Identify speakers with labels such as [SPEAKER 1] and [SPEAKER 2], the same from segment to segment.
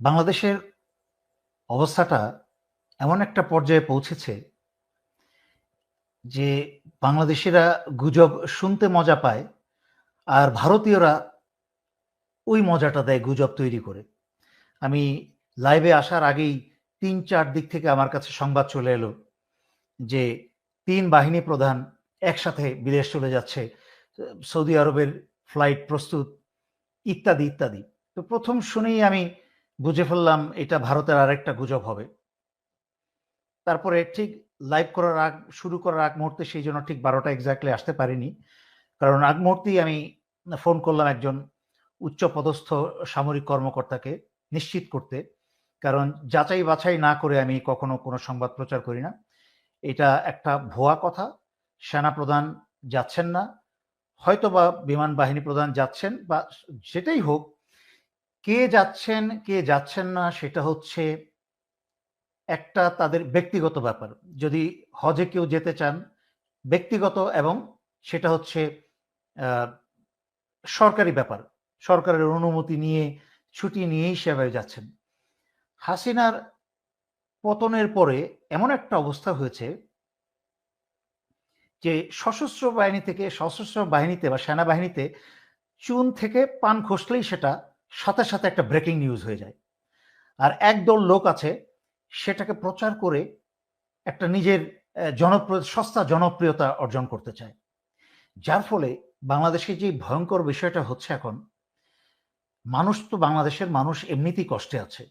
[SPEAKER 1] বাংলাদেশের অবস্থাটা এমন একটা পর্যায়ে পৌঁছেছে যে বাংলাদেশিরা গুজব শুনতে মজা পায় আর ভারতীয়রা ওই মজাটা দেয় গুজব তৈরি করে। আমি লাইভে আসার আগেই তিন চার দিক থেকে আমার কাছে সংবাদ চলে এলো যে তিন বাহিনী প্রধান একসাথে বিদেশ চলে যাচ্ছে, সৌদি আরবের ফ্লাইট প্রস্তুত, ইত্যাদি ইত্যাদি। তো প্রথম শুনেই আমি বুঝে ফেললাম এটা ভারতের আরেকটা গুজব হবে। তারপরে ঠিক লাইভ করার আগ, শুরু করার আগ মুহূর্তে সেই জন্য ঠিক বারোটা এক্স্যাক্টলি আসতে পারিনি। কারণ আগ মুহূর্তেই আমি ফোন করলাম একজন উচ্চ পদস্থ সামরিক কর্মকর্তাকে নিশ্চিত করতে। কারণ যাচাই বাছাই না করে আমি কখনো কোনো সংবাদ প্রচার করি না। এটা একটা ভুয়া কথা। সেনা প্রধান যাচ্ছেন না। হয়তো বা বিমান বাহিনী প্রধান যাচ্ছেন বা যেটাই হোক কে যাচ্ছেন কে যাচ্ছেন না, সেটা হচ্ছে একটা তাদের ব্যক্তিগত ব্যাপার। যদি হজে কেউ যেতে চান, ব্যক্তিগত এবং সেটা হচ্ছে সরকারি ব্যাপার। সরকারের অনুমতি নিয়ে, ছুটি নিয়েই সেভাবে যাচ্ছেন। হাসিনার পতনের পরে এমন একটা অবস্থা হয়েছে যে সশস্ত্র বাহিনী থেকে, সশস্ত্র বাহিনীতে বা সেনাবাহিনীতে চুন থেকে পান খসলেই সেটা সাথে সাথে একটা ব্রেকিং নিউজ হয়ে যায়। আর একদল লোক আছে, সেটাকে প্রচার করে একটা নিজের জনপ্রিয়, সস্তা জনপ্রিয়তা অর্জন করতে চায়। যার ফলে বাংলাদেশে যে ভয়ঙ্কর বিষয়টা হচ্ছে এখন, মানুষ তো বাংলাদেশের মানুষ এমনিতেই কষ্টে আছে।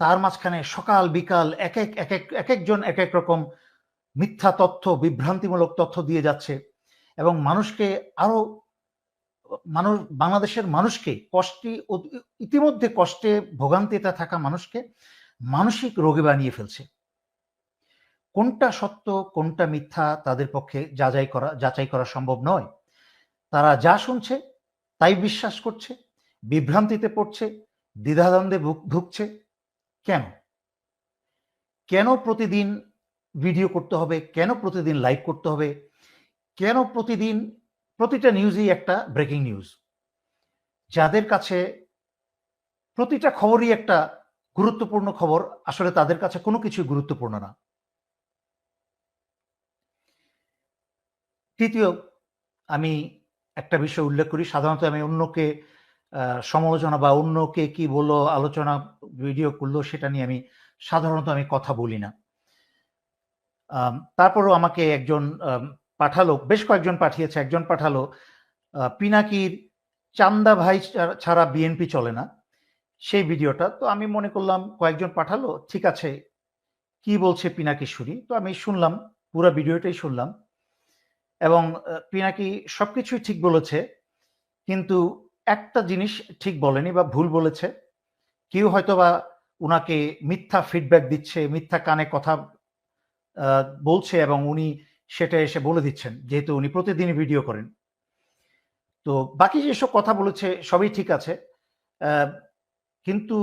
[SPEAKER 1] তার মাঝখানে সকাল, বিকাল এক এক এক এক এক একজন এক এক রকম মিথ্যা তথ্য, বিভ্রান্তিমূলক তথ্য দিয়ে যাচ্ছে এবং মানুষকে আরও মানুষ, বাংলাদেশের মানুষকে কষ্টে, ইতিমধ্যে কষ্টে ভোগান্তিতে থাকা মানুষকে মানসিক রোগে বানিয়ে ফেলছে। কোনটা সত্য, কোনটা মিথ্যা তাদের পক্ষে যাচাই করা যাচাই করা সম্ভব নয়। তারা যা শুনছে তাই বিশ্বাস করছে, বিভ্রান্তিতে পড়ছে, দ্বিধাদ্বন্দ্বে ভুগছে। কেন? কেন প্রতিদিন ভিডিও করতে হবে? কেন প্রতিদিন লাইভ করতে হবে? কেন প্রতিদিন প্রতিটা নিউজই একটা ব্রেকিং নিউজ যাদের কাছে প্রতিটা খবরই একটা গুরুত্বপূর্ণ খবর, আসলে তাদের কাছে কোনো কিছুই গুরুত্বপূর্ণ না। তৃতীয়, আমি একটা বিষয় উল্লেখ করি, সাধারণত আমি অন্যকে সমালোচনা বা অন্যকে কি বলল, আলোচনা ভিডিও করল, সেটা নিয়ে আমি সাধারণত আমি কথা বলি না। তারপরও আমাকে একজন পাঠালো, বেশ কয়েকজন পাঠিয়েছে। একজন পাঠালো পিনাকির চান্দা ভাই ছাড়া বিএনপি চলে না। সেই ভিডিওটা তো আমি মনে করলাম কয়েকজন পাঠালো, ঠিক আছে, কি বলছে পিনাকিশ্বরী তো আমি শুনলাম, পুরো ভিডিওটাই শুনলাম। এবং পিনাকি সবকিছুই ঠিক বলেছে, কিন্তু একটা জিনিস ঠিক বলেনি বা ভুল বলেছে। কেউ হয়তো বা উনাকে মিথ্যা ফিডব্যাক দিচ্ছে, মিথ্যা কানে কথা বলছে এবং উনি সেটা এসে বলে দিচ্ছেন, যেহেতু উনি প্রতিদিনই ভিডিও করেন। তো বাকি যেসব কথা বলেছে, সবই ঠিক আছে। কিন্তু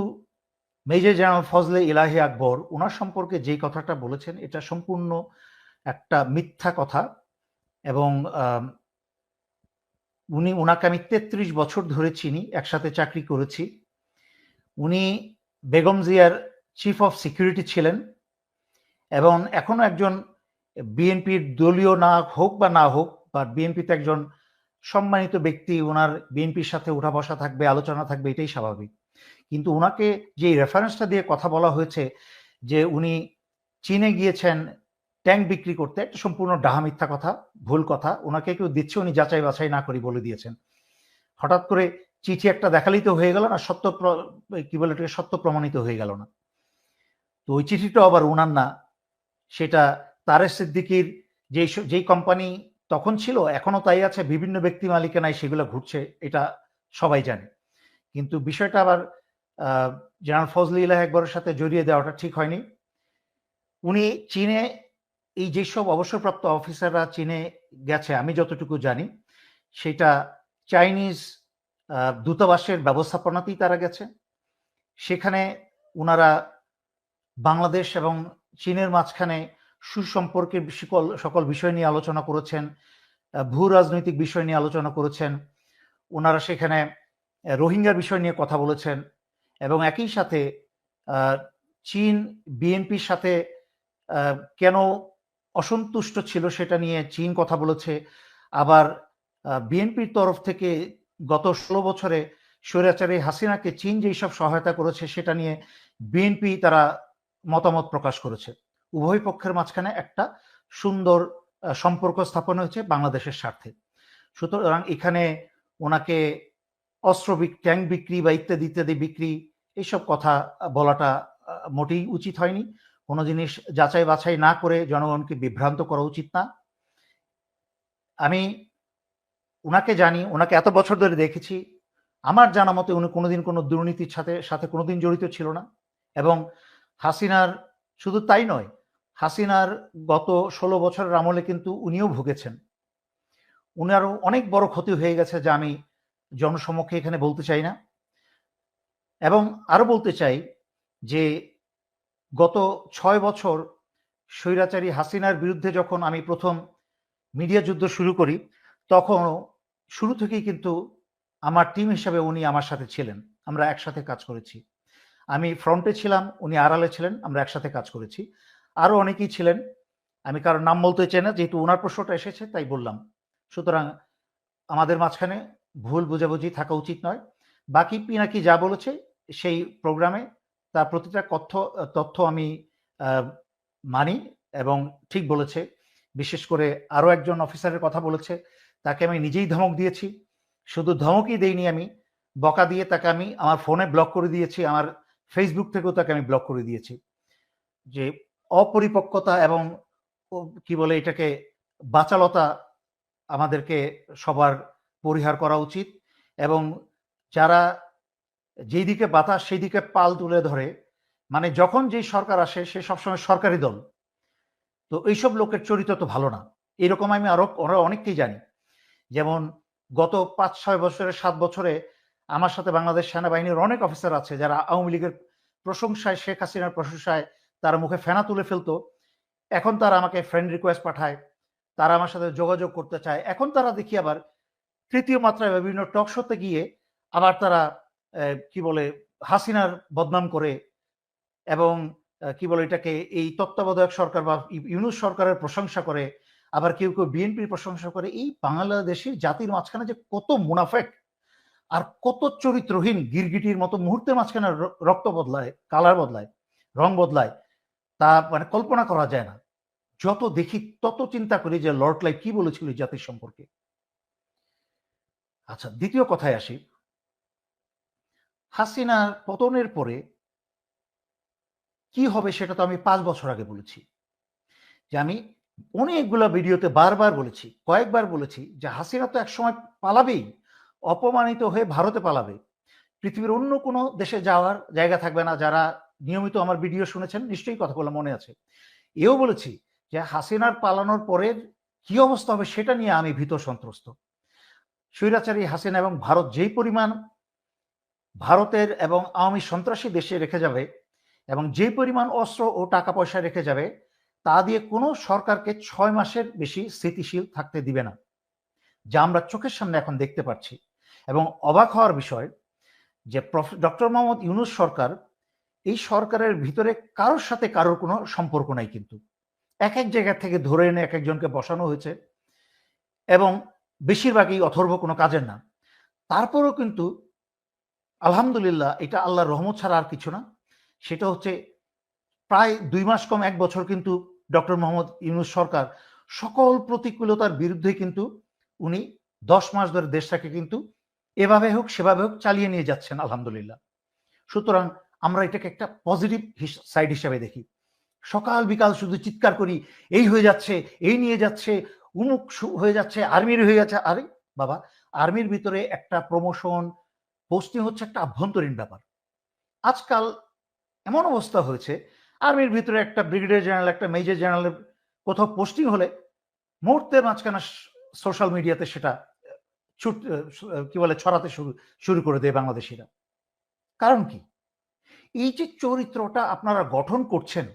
[SPEAKER 1] মেজর জেনারেল ফজলে ইলাহি আকবর ওনার সম্পর্কে যেই কথাটা বলেছেন, এটা সম্পূর্ণ একটা মিথ্যা কথা এবং উনি ওনাকে আমি তেত্রিশ বছর ধরে চিনি, একসাথে চাকরি করেছি। উনি বেগম জিয়ার চিফ অফ সিকিউরিটি ছিলেন এবং এখনও একজন বিএনপির দলীয় না হোক বা না হোক বা বিএনপিতে একজন সম্মানিত ব্যক্তি ওনার বিএনপির সাথে উঠা বসা থাকবে, আলোচনা থাকবে, এটাই স্বাভাবিক। কিন্তু ওনাকে যে রেফারেন্সটা দিয়ে কথা বলা হয়েছে, যে উনি চীনে গিয়েছেন ট্যাঙ্ক বিক্রি করতে, একটা সম্পূর্ণ ডাহা মিথ্যা কথা, ভুল কথা ওনাকে কেউ দিচ্ছে, উনি যাচাই বাছাই না করি বলে দিয়েছেন। হঠাৎ করে চিঠি একটা দেখালেই তো হয়ে গেল না, সত্য কি বলে এটাকে, সত্য প্রমাণিত হয়ে গেল না। তো ওই চিঠিটাও আবার উনার না, সেটা তারের সিদ্দিকির যেই যেই কোম্পানি তখন ছিল এখনও তাই আছে, বিভিন্ন ব্যক্তি মালিকানায় সেগুলো ঘুরছে, এটা সবাই জানে। কিন্তু বিষয়টা আবার জেনারেল ফজলি ইলাহ একবারের সাথে জড়িয়ে দেওয়াটা ঠিক হয়নি। উনি চীনে, এই যেসব অবসরপ্রাপ্ত অফিসাররা চীনে গেছে, আমি যতটুকু জানি, সেটা চাইনিজ দূতাবাসের ব্যবস্থাপনাতেই তারা গেছে। সেখানে ওনারা বাংলাদেশ এবং চীনের মাঝখানে সুসম্পর্কের সকল সকল বিষয় নিয়ে আলোচনা করেছেন ভূ রাজনৈতিক বিষয় নিয়ে আলোচনা করেছেন। ওনারা সেখানে রোহিঙ্গার বিষয় নিয়ে কথা বলেছেন এবং একই সাথে চীন, বিএনপির সাথে কেন অসন্তুষ্ট ছিল সেটা নিয়ে চীন কথা বলেছে। আবার বিএনপির তরফ থেকে গত ষোলো বছরে স্বৈরাচারী হাসিনাকে চীন যেই সব সহায়তা করেছে সেটা নিয়ে বিএনপি তারা মতামত প্রকাশ করেছে। উভয় পক্ষের মাঝখানে একটা সুন্দর সম্পর্ক স্থাপন হয়েছে বাংলাদেশের স্বার্থে। সুতরাং এখানে ওনাকে অস্ত্র ট্যাঙ্ক বিক্রি বা ইত্যাদি ইত্যাদি বিক্রি, এইসব কথা বলাটা মোটেই উচিত হয়নি। কোনো জিনিস যাচাই বাছাই না করে জনগণকে বিভ্রান্ত করা উচিত না। আমি ওনাকে জানি ওনাকে এত বছর ধরে দেখেছি। আমার জানা মতে উনি কোনোদিন কোনো দুর্নীতির সাথে সাথে কোনোদিন জড়িত ছিল না। এবং হাসিনার শুধু তাই নয়, হাসিনার গত ষোলো বছরের আমলে কিন্তু উনিও ভুগেছেন। উনারও অনেক বড় ক্ষতি হয়ে গেছে যা আমি জনসমক্ষে এখানে বলতে চাই না। এবং আরও বলতে চাই যে, গত ছয় বছর স্বৈরাচারী হাসিনার বিরুদ্ধে যখন আমি প্রথম মিডিয়া যুদ্ধ শুরু করি তখন শুরু থেকেই কিন্তু আমার টিম হিসাবে উনি আমার সাথে ছিলেন। আমরা একসাথে কাজ করেছি। আমি ফ্রন্টে ছিলাম, উনি আড়ালে ছিলেন, আমরা একসাথে কাজ করেছি। আরও অনেকেই ছিলেন, আমি কারোর নাম বলতে চাই না, যেহেতু ওনার প্রশ্নটা এসেছে, তাই বললাম। সুতরাং আমাদের মাঝখানে ভুল বুঝাবুঝি থাকা উচিত নয়। বাকি পিনাকি যা বলেছে, সেই প্রোগ্রামে তার প্রতিটা তথ্য তথ্য আমি মানি এবং ঠিক বলেছে। বিশেষ করে আরও একজন অফিসারের কথা বলেছে, তাকে আমি নিজেই ধমক দিয়েছি। শুধু ধমকই দেইনি আমি, বকা দিয়ে তাকে আমি আমার ফোনে ব্লক করে দিয়েছি, আমার ফেসবুক থেকেও তাকে আমি ব্লক করে দিয়েছি। যে অপরিপক্কতা এবং কি বলে এটাকে, বাচালতা আমাদেরকে সবার পরিহার করা উচিত এবং যারা যেই দিকে বাতাস সেই দিকে পাল তুলে ধরে মানে যখন যেই সরকার আসে সে সবসময় সরকারি দল। তো এইসব লোকের চরিত্র তো ভালো না। এরকম আমি আরও অনেককেই জানি। যেমন গত পাঁচ ছয় বছরের সাত বছরে আমার সাথে বাংলাদেশ সেনাবাহিনীর অনেক অফিসার আছে যারা আওয়ামী লীগের প্রশংসায়, শেখ হাসিনার প্রশংসায় তারা মুখে ফেনা তুলে ফেলতো। এখন তারা আমাকে ফ্রেন্ড রিকোয়েস্ট পাঠায়, তারা আমার সাথে যোগাযোগ করতে চায়। এখন তারা দেখি আবার তৃতীয় মাত্রায় বিভিন্ন টক শোতে গিয়ে আবার তারা কি বলে, হাসিনার বদনাম করে এবং কি বলে এটাকে, এই তত্ত্বাবধায়ক সরকার বা ইউনুস সরকারের প্রশংসা করে, আবার কেউ কেউ বিএনপির প্রশংসা করে। এই বাংলাদেশের জাতির মাঝখানে যে কত মুনাফেক আর কত চরিত্রহীন গিরগিটির মতো মুহূর্তের মাঝখানে রক্ত বদলায়, কালার বদলায়, রং বদলায়, তা মানে কল্পনা করা যায় না। যত দেখি তত চিন্তা করি যে লর্ড লাই কি বলেছিল জাতির সম্পর্কে। আচ্ছা দ্বিতীয় কথায় আসি। হাসিনার পতনের পরে কি হবে সেটা তো আমি পাঁচ বছর আগে বলেছি। যে আমি অনেকগুলো ভিডিওতে বারবার বলেছি, কয়েকবার বলেছি যে হাসিনা তো একসময় পালাবেই। অপমানিত হয়ে ভারতে পালাবে। পৃথিবীর অন্য কোনো দেশে যাওয়ার জায়গা থাকবে না, যারা নিয়মিত আমার ভিডিও শুনেছেন, নিশ্চয়ই কথাগুলো মনে আছে। এও বলেছি যে হাসিনার পালানোর পরের কি অবস্থা হবে সেটা নিয়ে আমি ভীত সন্ত্রস্ত। স্বৈরাচারী হাসিনা এবং ভারত যেই পরিমাণ ভারতের এবং আওয়ামী সন্ত্রাসী দেশে রেখে যাবে এবং যে পরিমাণ অস্ত্র ও টাকা পয়সা রেখে যাবে, তা দিয়ে কোনো সরকারকে ছয় মাসের বেশি স্থিতিশীল থাকতে দিবে না, যা আমরা চোখের সামনে এখন দেখতে পাচ্ছি এবং অবাক হওয়ার বিষয় যে ডক্টর মোহাম্মদ ইউনুস সরকার এই সরকারের ভিতরে কারোর সাথে কারোর কোনো সম্পর্ক নাই কিন্তু। এক এক জায়গা থেকে ধরে এনে এক একজনকে বসানো হয়েছে এবং বেশিরভাগই অথর্ব কোনো কাজের না। তারপরেও কিন্তু আলহামদুলিল্লাহ এটা আল্লাহর রহমত ছাড়া আর কিছু না। সেটা হচ্ছে প্রায় দুই মাস কম এক বছর কিন্তু ডক্টর মোহাম্মদ ইউনুস সরকার সকল প্রতিকূলতার বিরুদ্ধে কিন্তু উনি দশ মাস ধরে দেশটাকে কিন্তু এভাবে হোক, সেভাবে হোক চালিয়ে নিয়ে যাচ্ছেন, আলহামদুলিল্লাহ। সুতরাং আমরা এটাকে একটা পজিটিভ সাইড হিসাবে দেখি। সকাল বিকাল শুধু চিৎকার করি, এই হয়ে যাচ্ছে, এই নিয়ে যাচ্ছে, উমুক হয়ে যাচ্ছে, আর্মির হয়ে যাচ্ছে। আরে বাবা, আর্মির ভিতরে একটা প্রমোশন পোস্টিং হচ্ছে একটা আভ্যন্তরীণ ব্যাপার। আজকাল এমন অবস্থা হয়েছে, আর্মির ভিতরে একটা ব্রিগেডিয়ার জেনারেল একটা মেজর জেনারেলের কোথাও পোস্টিং হলে, মুহূর্তের মাঝখানে সোশ্যাল মিডিয়াতে সেটা ছুট কি বলে, ছড়াতে শুরু শুরু করে দেয় বাংলাদেশিরা। কারণ কি? এই যে চরিত্রটা আপনারা গঠন করছেন,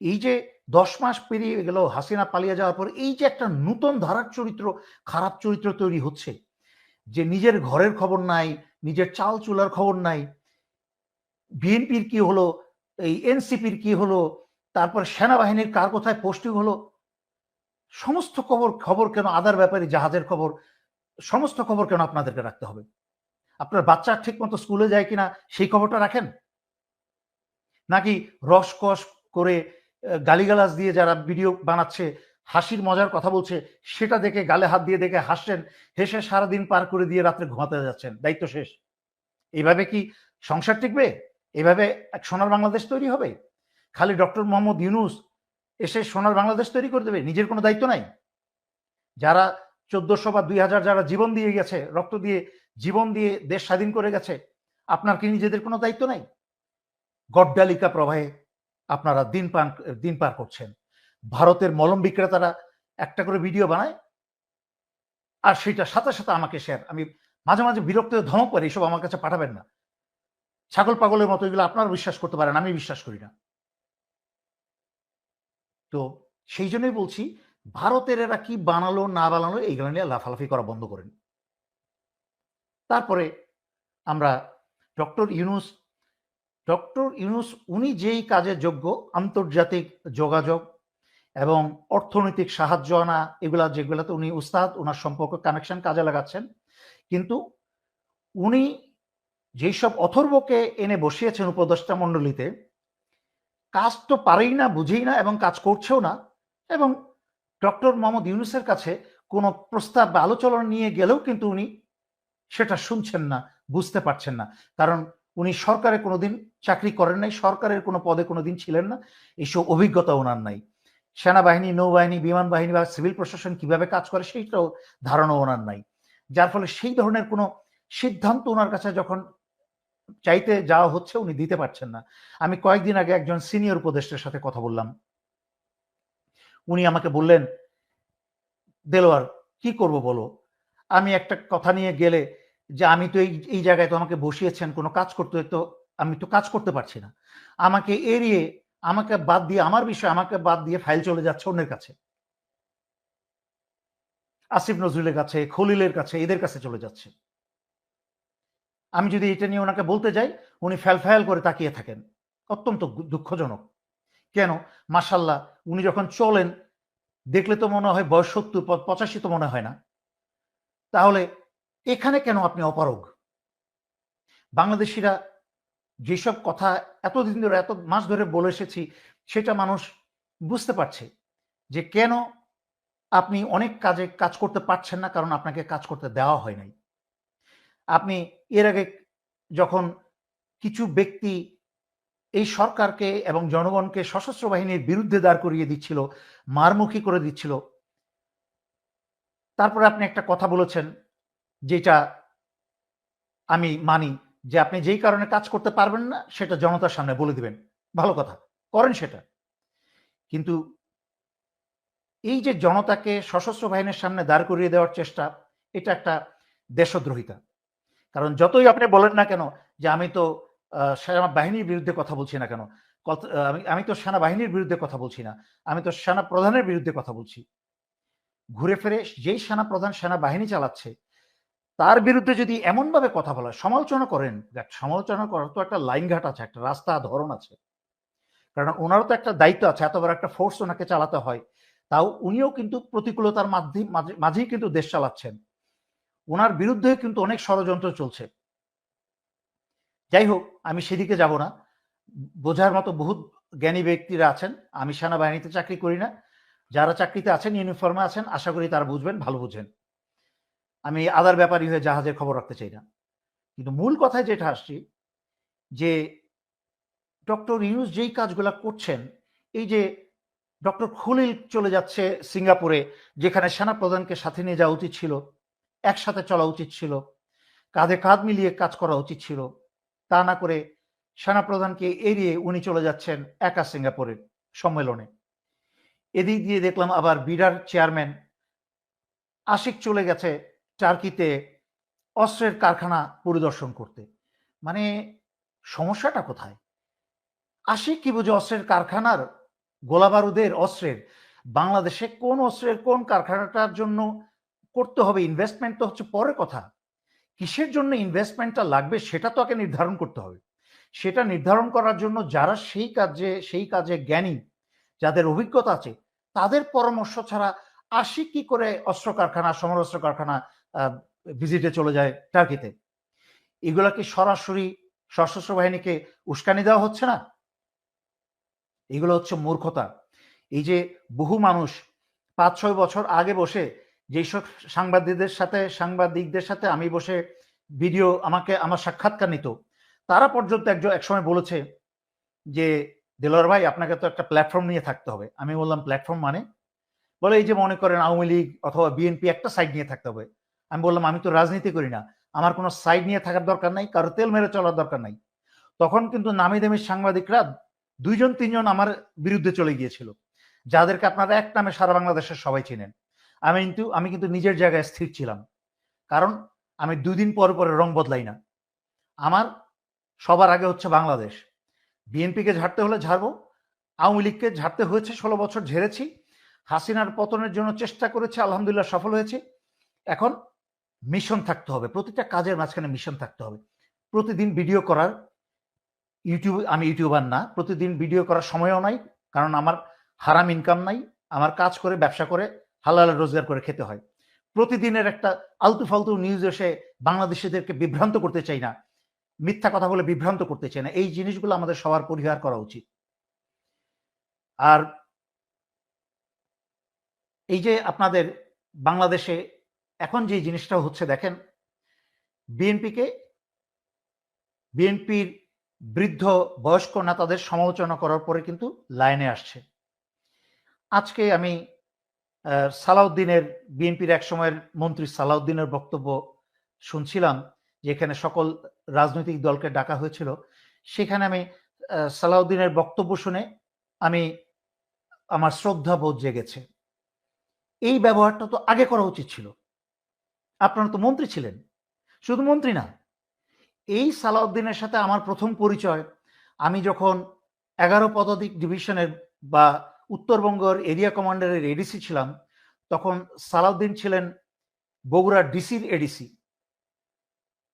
[SPEAKER 1] এই যে দশ মাস পেরিয়ে গেল, হাসিনা পালিয়ে যাওয়ার পর, এই যে একটা নূতন ধারার চরিত্র, খারাপ চরিত্র তৈরি হচ্ছে, যে নিজের ঘরের খবর নাই, নিজের চাল চুলার খবর নাই, বিএনপির কি হলো, এই এনসিপির কি হলো, তারপর সেনাবাহিনীর কার কোথায় পোস্টিং হলো, সমস্ত খবর খবর কেন আদার ব্যাপারে জাহাজের খবর সমস্ত খবর কেন আপনাদেরকে রাখতে হবে? আপনার বাচ্চা ঠিক মতো স্কুলে যায় কিনা সেই খবরটা রাখেন? নাকি রসকস করে গালিগালাজ দিয়ে যারা ভিডিও বানাচ্ছে, হাসির মজার কথা বলছে, সেটা দেখে গালে হাত দিয়ে দেখে হাসছেন, হেসে সারাদিন পার করে দিয়ে রাত্রে ঘুমাতে যাচ্ছেন। দায়িত্ব শেষ। এইভাবে কি সংসার টিকবে? এভাবে এক সোনার বাংলাদেশ তৈরি হবে? খালি ডক্টর মোহাম্মদ ইউনুস এসে সোনার বাংলাদেশ তৈরি করে দেবে? নিজের কোনো দায়িত্ব নাই? যারা চোদ্দশো বা দুই হাজার যারা জীবন দিয়ে গেছে, রক্ত দিয়ে জীবন দিয়ে দেশ স্বাধীন করে গেছে, আপনার কি নিজেদের কোনো দায়িত্ব নাই? গড্ডালিকা প্রবাহে আপনারা দিন পান, দিন পার করছেন। ভারতের মলম বিক্রেতারা একটা করে ভিডিও বানায় আর সেটা সাথে সাথে আমাকে শেয়ার আমি মাঝে মাঝে বিরক্ত ধমক পারি এসব আমার কাছে পাঠাবেন না। ছাগল পাগলের মতো এগুলো আপনারা বিশ্বাস করতে পারেন, আমি বিশ্বাস করি না। তো সেই জন্যই বলছি ভারতের এরা কি বানালো, না বানালো, এইগুলো নিয়ে লাফালাফি করা বন্ধ করেন। তারপরে আমরা ডক্টর ইউনুস ডক্টর ইউনুস উনি যেই কাজে যোগ্য, আন্তর্জাতিক যোগাযোগ এবং অর্থনৈতিক সাহায্য আনা, এগুলা যেগুলাতে উনি উস্তাদ, ওনার সম্পর্ক কানেকশন কাজে লাগাচ্ছেন। কিন্তু উনি যেই সব অথর্বকে এনে বসিয়েছেন উপদেষ্টা মণ্ডলীতে, কাজ তো পারেই না, বুঝেই না এবং কাজ করছেও না এবং ডক্টর মোহাম্মদ ইউনুসের কাছে কোনো প্রস্তাব বা আলোচনা নিয়ে গেলেও কিন্তু উনি সেটা শুনছেন না, বুঝতে পারছেন না। কারণ উনি সরকারে কোনোদিন চাকরি করেন নাই, সরকারের কোনো পদে কোনোদিন ছিলেন না, এইসব অভিজ্ঞতা ওনার নাই। সেনাবাহিনী, নৌবাহিনী, বিমান বাহিনী বা সিভিল প্রশাসন কীভাবে কাজ করে সেইটাও ধারণা ওনার নাই। যার ফলে সেই ধরনের কোনো সিদ্ধান্ত ওনার কাছে যখন চাইতে যাওয়া হচ্ছে, উনি দিতে পারছেন না। আমি কয়েকদিন আগে একজন সিনিয়র উপদেষ্টার সাথে কথা বললাম। উনি আমাকে বললেন, দেলোয়ার, কি করব বলো? আমি একটা কথা নিয়ে গেলে যে আমি তো এই এই জায়গায় তো আমাকে বসিয়েছেন, কোনো কাজ করতে তো আমি তো কাজ করতে পারছি না। আমাকে এড়িয়ে, আমাকে বাদ দিয়ে, আমার বিষয় আমাকে বাদ দিয়ে ফাইল চলে যাচ্ছে অন্যের কাছে। আসিফ নজরুলের কাছে, খলিলের কাছে, এদের কাছে চলে যাচ্ছে। আমি যদি এটা নিয়ে ওনাকে বলতে যাই, উনি ফ্যাল ফ্যাল করে তাকিয়ে থাকেন। অত্যন্ত দুঃখজনক। কেন? মাসাল্লাহ উনি যখন চলেন, দেখলে তো মনে হয় বয়স সত্তর পঁচাশি তো মনে হয় না। তাহলে এখানে কেন আপনি অপারগ? বাংলাদেশিরা যেসব কথা এতদিন ধরে, এত মাস ধরে বলে এসেছি, সেটা মানুষ বুঝতে পারছে যে কেন আপনি অনেক কাজে কাজ করতে পারছেন না, কারণ আপনাকে কাজ করতে দেওয়া হয় নাই। আপনি এর আগে যখন কিছু ব্যক্তি এই সরকারকে এবং জনগণকে সশস্ত্র বাহিনীর বিরুদ্ধে দাঁড় করিয়ে দিচ্ছিল, মারমুখী করে দিচ্ছিল। তারপরে আপনি একটা কথা বলেছেন, যেটা আমি মানি, যে আপনি যেই কারণে কাজ করতে পারবেন না, সেটা জনতার সামনে বলে দিবেন। ভালো কথা, করেন সেটা। কিন্তু এই যে জনতাকে সশস্ত্র বাহিনীর সামনে দাঁড় করিয়ে দেওয়ার চেষ্টা, এটা একটা দেশদ্রোহিতা। কারণ যতই আপনি বলেন না কেন, যে আমি তো সেনা বাহিনীর বিরুদ্ধে কথা বলছি না কেন? আমি আমি তো সেনাবাহিনীর বিরুদ্ধে কথা বলছি না। আমি তো সেনা প্রধানের বিরুদ্ধে কথা বলছি। ঘুরে ফিরে যেই সেনা প্রধান সেনাবাহিনী চালাচ্ছে, তার বিরুদ্ধে যদি এমনভাবে কথা বলা সমালোচনা করেন। সমালোচনা করার তো একটা লাইন ঘাট আছে, একটা রাস্তা ধরন আছে। কারণ ওনারও তো একটা দায়িত্ব আছে, এত বড় একটা ফোর্স ওনাকে চালাতে হয়। তাও উনিও কিন্তু প্রতিকূলতার মাধ্যমে মাঝেই কিন্তু দেশ চালাচ্ছেন। ওনার বিরুদ্ধে কিন্তু অনেক ষড়যন্ত্র চলছে। যাই হোক আমি সেদিকে যাব না। বোঝার মতো বহুত জ্ঞানী ব্যক্তিরা আছেন। আমি সেনাবাহিনীতে চাকরি করি না। যারা চাকরিতে আছেন ইউনিফর্মে আছেন, আশা করি তারা বুঝবেন, ভালো বুঝেন। আমি আদার ব্যাপারী হয়ে জাহাজের খবর রাখতে চাই না। কিন্তু মূল কথায় যেটা আসছি, যে ডক্টর ইউনুস যেই কাজগুলো করছেন, এই যে ডক্টর খলিল চলে যাচ্ছে সিঙ্গাপুরে, যেখানে সেনা প্রধানকে সাথে নিয়ে যাওয়া উচিত ছিল, একসাথে চলা উচিত ছিল, কাঁধে কাঁধ মিলিয়ে কাজ করা উচিত ছিল তা না করে সেনাপ্রধানকে এড়িয়ে উনি চলে যাচ্ছেন একা সিঙ্গাপুরের সম্মেলনে। এদিক দিয়ে দেখলাম আবার বিডার চেয়ারম্যান আশিক চলে গেছে টার্কিতে অস্ত্রের কারখানা পরিদর্শন করতে। মানে সমস্যাটা কোথায়? আশিক কি বুঝে অস্ত্রের কারখানার গোলাবারুদের অস্ত্রের? বাংলাদেশে কোন অস্ত্রের কোন কারখানাটার জন্য করতে হবে? ইনভেস্টমেন্ট তো হচ্ছে পরের কথা। কিসের জন্য ইনভেস্টমেন্টটা লাগবে সেটা তো আগে নির্ধারণ করতে হবে। সেটা নির্ধারণ করার জন্য যারা সেই কাজে সেই কাজে জ্ঞানী, যাদের অভিজ্ঞতা আছে, তাদের পরামর্শ ছাড়া আসি কি করে অস্ত্র কারখানা, সমরাস্ত্র কারখানা ভিজিটে চলে যায় টার্কিতে এগুলা কি সরাসরি সশস্ত্র বাহিনীকে উস্কানি দেওয়া হচ্ছে না? এগুলো হচ্ছে মূর্খতা। এই যে বহু মানুষ পাঁচ ছয় বছর আগে বসে যেসব সাংবাদিকদের সাথে সাংবাদিকদের সাথে আমি বসে ভিডিও আমাকে, আমার সাক্ষাৎকার নিত, তারা পর্যন্ত একজন একসময় বলেছে যে, দেলোয়ার ভাই, আপনাকে তো একটা প্ল্যাটফর্ম নিয়ে থাকতে হবে। আমি বললাম প্ল্যাটফর্ম মানে? বলে, এই যে মনে করেন আওয়ামী লীগ অথবা বিএনপি একটা সাইড নিয়ে থাকতে হবে। আমি বললাম, আমি তো রাজনীতি করি না। আমার কোনো সাইড নিয়ে থাকার দরকার নাই, কারও তেল মেরে চলার দরকার নাই। তখন কিন্তু নামি দামি সাংবাদিকরা দুইজন, তিনজন আমার বিরুদ্ধে চলে গিয়েছিল, যাদেরকে আপনারা এক নামে সারা বাংলাদেশের সবাই চিনেন। আমি কিন্তু আমি কিন্তু নিজের জায়গায় স্থির ছিলাম। কারণ আমি দুই দিন পর পরে রং বদলাই না। আমার সবার আগে হচ্ছে বাংলাদেশ। বিএনপিকে ঝাড়তে হলে ঝাড়বো, আওয়ামী লীগকে ঝাড়তে হয়েছে, ষোলো বছর ঝেড়েছি। হাসিনার পতনের জন্য চেষ্টা করেছে, আলহামদুলিল্লাহ সফল হয়েছে। এখন মিশন থাকতে হবে, প্রতিটা কাজের মাঝখানে মিশন থাকতে হবে। প্রতিদিন ভিডিও করার ইউটিউব, আমি ইউটিউবার না, প্রতিদিন ভিডিও করার সময়ও নাই, কারণ আমার হারাম ইনকাম নাই, আমার কাজ করে, ব্যবসা করে হালাল রোজগার করে খেতে হয়। প্রতিদিনের একটা আলতু ফালতু নিউজ এসে বাংলাদেশিদেরকে বিভ্রান্ত করতে চাই না, মিথ্যা কথা বলে বিভ্রান্ত করতে চাই না, এই জিনিসগুলো আমাদের সবার পরিহার করা উচিত। আর এই যে আপনাদের বাংলাদেশে এখন যে জিনিসটা হচ্ছে দেখেন, বিএনপিকে বিএনপির বৃদ্ধ বয়স্ক নেতাদের সমালোচনা করার পরে কিন্তু লাইনে আসছে। আজকে আমি সালাউদ্দিনের বিএনপির এক সময়ের মন্ত্রী সালাউদ্দিনের বক্তব্য শুনছিলাম, যেখানে সকল রাজনৈতিক দলকে ডাকা হয়েছিল। সেখানে আমি সালাউদ্দিনের বক্তব্য শুনে আমি আমার শ্রদ্ধা বোধ জেগেছে। এই ব্যবহারটা তো আগে করা উচিত ছিল। আপনারা তো মন্ত্রী ছিলেন। শুধু মন্ত্রী না, এই সালাউদ্দিনের সাথে আমার প্রথম পরিচয়, আমি যখন এগারো পদাধিক ডিভিশনের বা উত্তরবঙ্গের এরিয়া কমান্ডারের এডিসি ছিলাম তখন সালাউদ্দিন ছিলেন বগুড়ার ডিসির এডিসি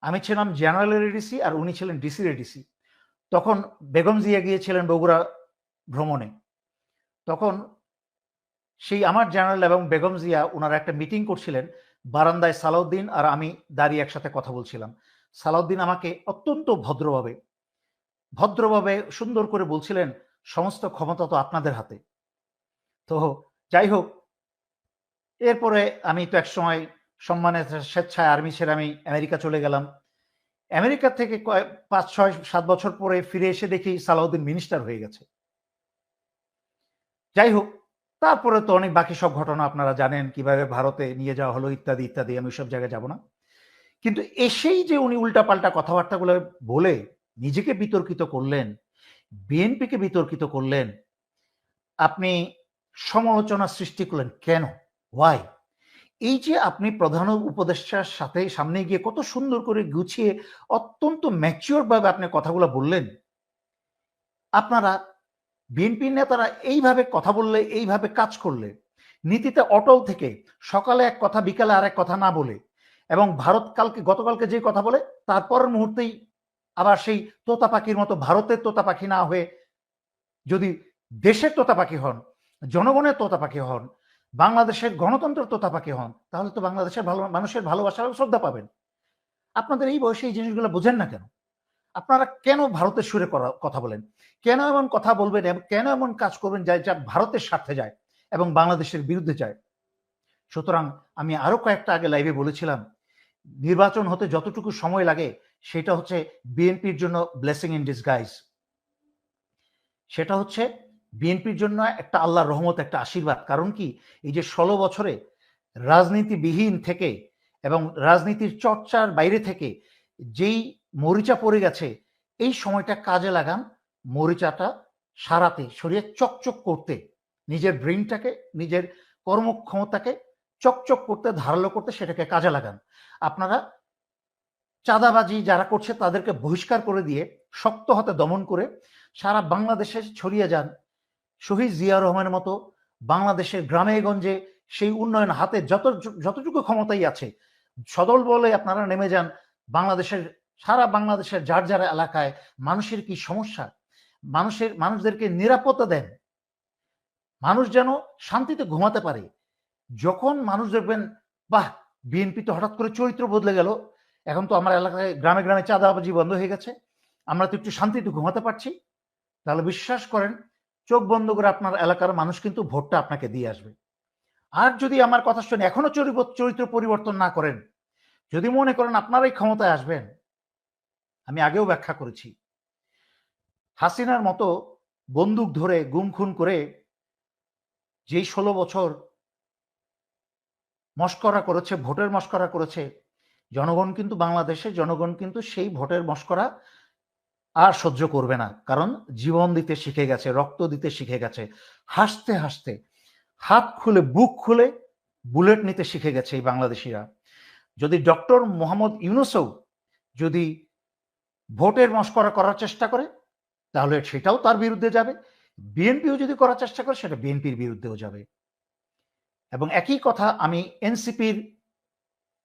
[SPEAKER 1] আমি ছিলাম জেনারেলের এডিসি আর উনি ছিলেন ডিসির এডিসি তখন বেগম জিয়া গিয়েছিলেন বগুড়া ভ্রমণে। তখন সেই আমার জেনারেল এবং বেগম জিয়া ওনারা একটা মিটিং করছিলেন বারান্দায় সালাউদ্দিন আর আমি দাঁড়িয়ে একসাথে কথা বলছিলাম। সালাউদ্দিন আমাকে অত্যন্ত ভদ্রভাবে ভদ্রভাবে সুন্দর করে বলছিলেন, সমস্ত ক্ষমতা তো আপনাদের হাতে। তো যাই হোক এরপরে আমি তো একসময় সম্মানের স্বেচ্ছায় আর্মি ছেড়ে আমি আমেরিকা চলে গেলাম। আমেরিকা থেকে কয়েক পাঁচ, ছয়, সাত বছর পরে ফিরে এসে দেখি সালাউদ্দিন মিনিস্টার হয়ে গেছে। যাই হোক, তারপরে তো অনেক বাকি সব ঘটনা আপনারা জানেন, কীভাবে ভারতে নিয়ে যাওয়া হলো, ইত্যাদি ইত্যাদি, আমি সব জায়গায় যাব না। কিন্তু এসেই যে উনি উল্টাপাল্টা কথাবার্তাগুলো বলে নিজেকে বিতর্কিত করলেন, বিএনপিকে বিতর্কিত করলেন, আপনি সমালোচনা সৃষ্টি করলেন কেন? ওয়াই এই যে আপনি প্রধান উপদেষ্টার সাথে সামনে গিয়ে কত সুন্দর করে গুছিয়ে অত্যন্ত ম্যাচিওর ভাবে আপনি কথাগুলো বললেন। আপনারা, বিএনপি নেতারা এইভাবে কথা বললে, এইভাবে কাজ করলে, নীতিতে অটল থেকে সকালে এক কথা, বিকালে আর এক কথা না বলে এবং ভারত কালকে, গতকালকে যে কথা বলে, তারপরের মুহূর্তেই আবার সেই তোতা পাখির মতো ভারতের তোতা পাখি না হয়ে যদি দেশের তোতা পাখি হন, জনগণের তোতা পাখি হন বাংলাদেশের গণতন্ত্রের তোতা পাখি হন, তাহলে তো বাংলাদেশের ভালো, মানুষের ভালোবাসা শ্রদ্ধা পাবেন। আপনাদের এই বয়সে এই জিনিসগুলো বোঝেন না কেন? আপনারা কেন ভারতের সুরে কথা বলেন? কেন এমন কথা বলবেন, এবং, কেন এমন কাজ করবেন যা যা ভারতের স্বার্থে যায় এবং বাংলাদেশের বিরুদ্ধে যায়? সুতরাং আমি আরও কয়েকটা আগে লাইভে বলেছিলাম, নির্বাচন হতে যতটুকু সময় লাগে, সেটা হচ্ছে বিএনপির জন্য ব্লেসিং ইন ডিসগাইজ সেটা হচ্ছে বিএনপির জন্য একটা আল্লাহর রহমত, একটা আশীর্বাদ। কারণ কি? এই যে ষোলো বছরে রাজনীতিবিহীন থেকে এবং রাজনীতির চর্চার বাইরে থেকে যেই মরিচা পড়ে গেছে, এই সময়টা কাজে লাগান মরিচাটা সারাতে, শরীরে চকচক করতে, নিজের ব্রেনটাকে নিজের কর্মক্ষমতাকে চকচক করতে, ধারালো করতে সেটাকে কাজে লাগান। আপনারা চাঁদাবাজি যারা করছে তাদেরকে বহিষ্কার করে দিয়ে শক্ত হাতে দমন করে সারা বাংলাদেশে ছড়িয়ে যান শহীদ জিয়া রহমানের মতো বাংলাদেশের গ্রামে গঞ্জে সেই উন্নয়ন হাতে যত যতটুকু ক্ষমতাই আছে, সদল বলে আপনারা নেমে যান, বাংলাদেশের, সারা বাংলাদেশের যার যার এলাকায় মানুষের কি সমস্যা? মানুষের, মানুষদেরকে নিরাপত্তা দেন। মানুষ যেন শান্তিতে ঘুমাতে পারে। যখন মানুষ দেখবেন, বাহ, বিএনপি তো হঠাৎ করে চরিত্র বদলে গেল। এখন তো আমার এলাকায় গ্রামে গ্রামে চাঁদাবাজি বন্ধ হয়ে গেছে। আমরা তো একটু শান্তিতে ঘুমাতে পারছি। তাহলে বিশ্বাস করেন চোখ বন্ধ করে আপনার এলাকার মানুষ কিন্তু ভোটটা আপনাকে দিয়ে আসবে। আর যদি আমার কথা শুনে এখনও চরিত্র পরিবর্তন না করেন, যদি মনে করেন আপনারাই ক্ষমতায় আসবেন, আমি আগেও ব্যাখ্যা করেছি। হাসিনার মতো বন্দুক ধরে, গুম খুন করে যেই ষোলো বছর মস্করা করেছে, ভোটের মস্করা করেছে, জনগণ কিন্তু বাংলাদেশে, জনগণ কিন্তু সেই ভোটের মস্করা আর সহ্য করবে না। কারণ জীবন দিতে শিখে গেছে, রক্ত দিতে শিখে গেছে। হাসতে হাসতে, হাত খুলে, বুক খুলে বুলেট নিতে শিখে গেছে এই বাংলাদেশিরা। যদি ডক্টর মোহাম্মদ ইউনুসও যদি ভোটের মস্করা করার চেষ্টা করে, তাহলে সেটাও তার বিরুদ্ধে যাবে। বিএনপিও যদি করার চেষ্টা করে, সেটা বিএনপির বিরুদ্ধেও যাবে। এবং একই কথা আমি এনসিপির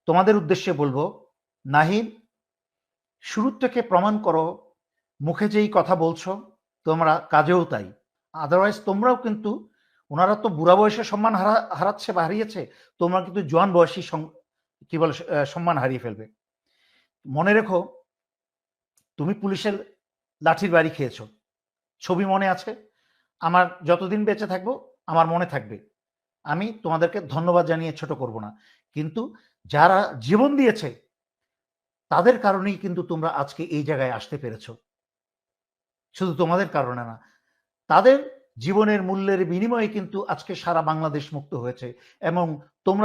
[SPEAKER 1] তোমাদের উদ্দেশ্যে বলব, নাহিদ শুরু থেকে প্রমাণ করো মুখে যেই কথা বলছো, তোমরা, কাজেও তাই। আদারওয়াইজ তোমরাও কিন্তু, ওনারা তো বুড়া বয়সে সম্মান হারা, হারাচ্ছে বা হারিয়েছে, তোমরা কিন্তু জোয়ান বয়সী কি বলে সম্মান হারিয়ে ফেলবে। মনে রেখো, তুমি পুলিশের লাঠির বাড়ি খেয়েছো। ছবি মনে আছে, আমার যতদিন বেঁচে থাকব, আমার মনে থাকবে। আমি তোমাদেরকে ধন্যবাদ জানিয়ে ছোট করব না। কিন্তু যারা জীবন দিয়েছে, তাদের কারণেই কিন্তু তোমরা আজকে এই জায়গায় আসতে পেরেছ। শুধু তোমাদের কারণে না, তাদের জীবনের মূল্যের বিনিময়ে কিন্তু আজকে সারা বাংলাদেশ মুক্ত হয়েছে এবং তোমরা